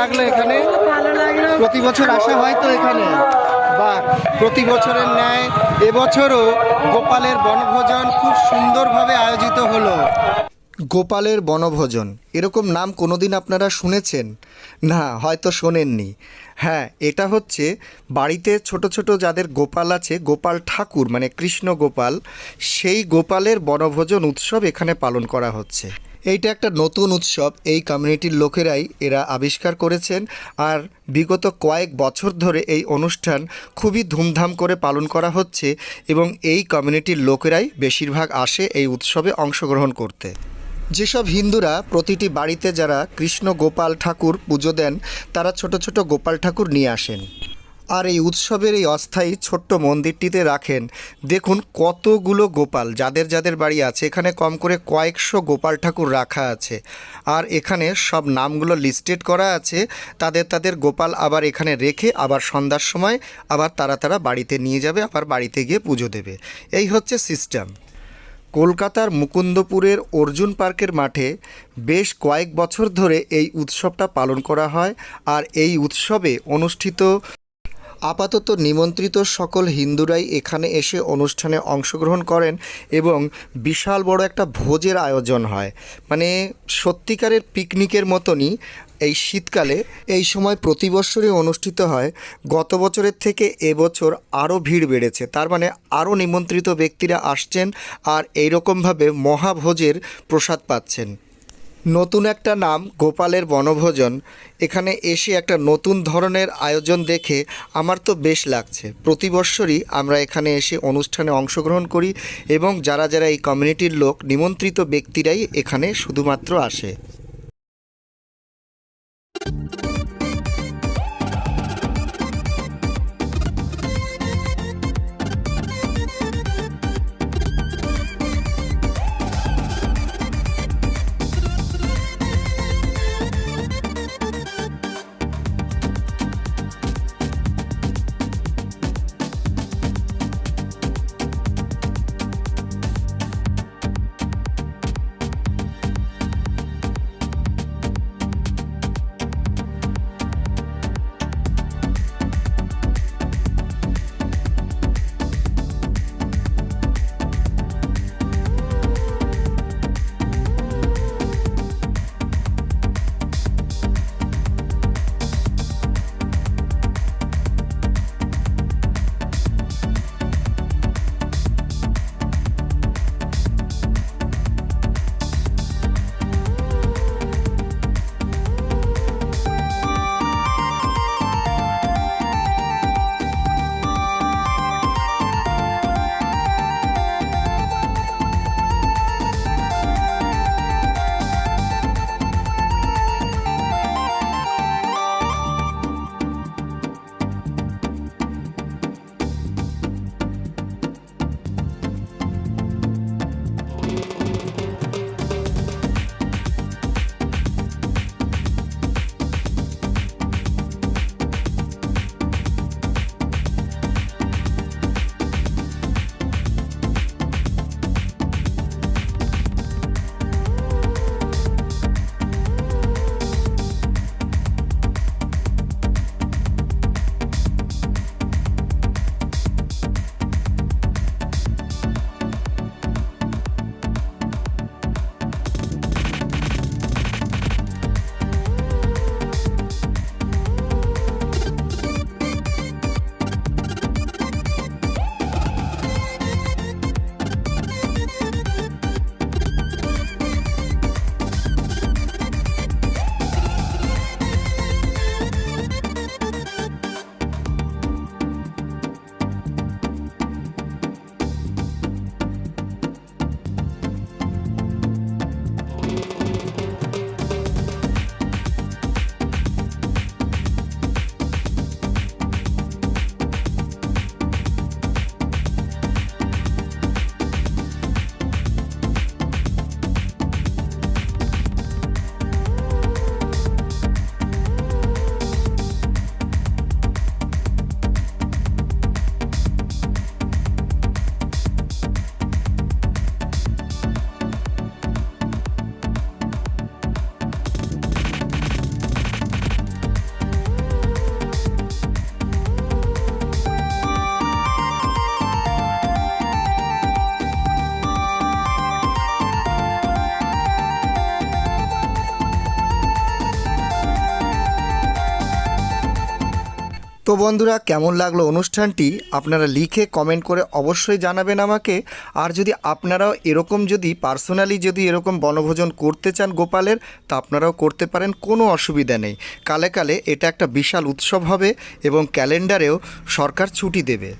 লাগল এখানে? প্রতি বছর আসা হয় তো এখানে? বা প্রতি বছরের ন্যায় এবছরও গোপালের বনভোজন খুব সুন্দরভাবে আয়োজিত হলো। গোপালের বনভোজন এরকম নাম কোনোদিন আপনারা শুনেছেন? না হয়তো শোনেননি। হ্যাঁ এটা হচ্ছে বাড়িতে ছোট ছোট যাদের গোপাল আছে গোপাল ঠাকুর মানে কৃষ্ণ গোপাল সেই গোপালের বনভোজন উৎসব এখানে পালন করা হচ্ছে। এইটা একটা নতুন উৎসব। এই কমিউনিটির লোকেরাই এরা আবিষ্কার করেছেন আর বিগত কয়েক বছর ধরে এই অনুষ্ঠান খুবই ধুমধাম করে পালন করা হচ্ছে এবং এই কমিউনিটির লোকেরাই বেশিরভাগ আসে এই উৎসবে অংশগ্রহণ করতে। যেসব হিন্দুরা প্রতিটি বাড়িতে যারা কৃষ্ণ গোপাল ঠাকুর পুজো দেন, তারা ছোট ছোট গোপাল ঠাকুর নিয়ে আসেন। আর এই উৎসবের এই অস্থায়ী ছোট্ট মন্দিরটিতে রাখেন, দেখুন কতগুলো গোপাল, যাদের যাদের বাড়ি আছে, এখানে কম করে কয়েকশো গোপাল ঠাকুর রাখা আছে। আর এখানে সব নামগুলো লিস্টেড করা আছে, তাদের তাদের গোপাল আবার এখানে রেখে আবার সন্ধ্যার সময় আবার তারা তারা বাড়িতে নিয়ে যাবে, আবার বাড়িতে গিয়ে পুজো দেবে। এই হচ্ছে সিস্টেম কলকাতার মুকুন্দপুরের অর্জুন পার্কের মাঠে বেশ কয়েক বছর ধরে এই উৎসবটা পালন করা হয়, আর এই উৎসবে অনুষ্ঠিত আপাতত নিমন্ত্রিত সকল হিন্দুরাই এখানে এসে অনুষ্ঠানে অংশগ্রহণ করেন এবং বিশাল বড় একটা ভোজের আয়োজন হয়। মানে সত্যিকারের পিকনিকের মতনই এই শীতকালে এই সময় প্রতি বছরই অনুষ্ঠিত হয়। গত বছরের থেকে এবছর আরও ভিড় বেড়েছে। তার মানে আরও নিমন্ত্রিত ব্যক্তিরা আসছেন আর এইরকমভাবে মহাভোজের প্রসাদ পাচ্ছেন। নতুন একটা নাম গোপালের বনভোজন। এখানে এসে একটা নতুন ধরনের আয়োজন দেখে আমার তো বেশ লাগছে। প্রতি বৎসরই আমরা এখানে এসে অনুষ্ঠানে অংশগ্রহণ করি এবং যারা যারা এই কমিউনিটির লোক, নিমন্ত্রিত ব্যক্তিরাই এখানে শুধুমাত্র আসে। তো বন্ধুরা, কেমন লাগল অনুষ্ঠানটি? আপনারা লিখে কমেন্ট করে অবশ্যই জানাবেন আমাকে। আর যদি আপনারাও এরকম যদি পার্সোনালি যদি এরকম বনভোজন করতে চান গোপালের, তা আপনারাও করতে পারেন, কোনো অসুবিধা নেই। কালে কালে এটা একটা বিশাল উৎসব হবে এবং ক্যালেন্ডারেও সরকার ছুটি দেবে।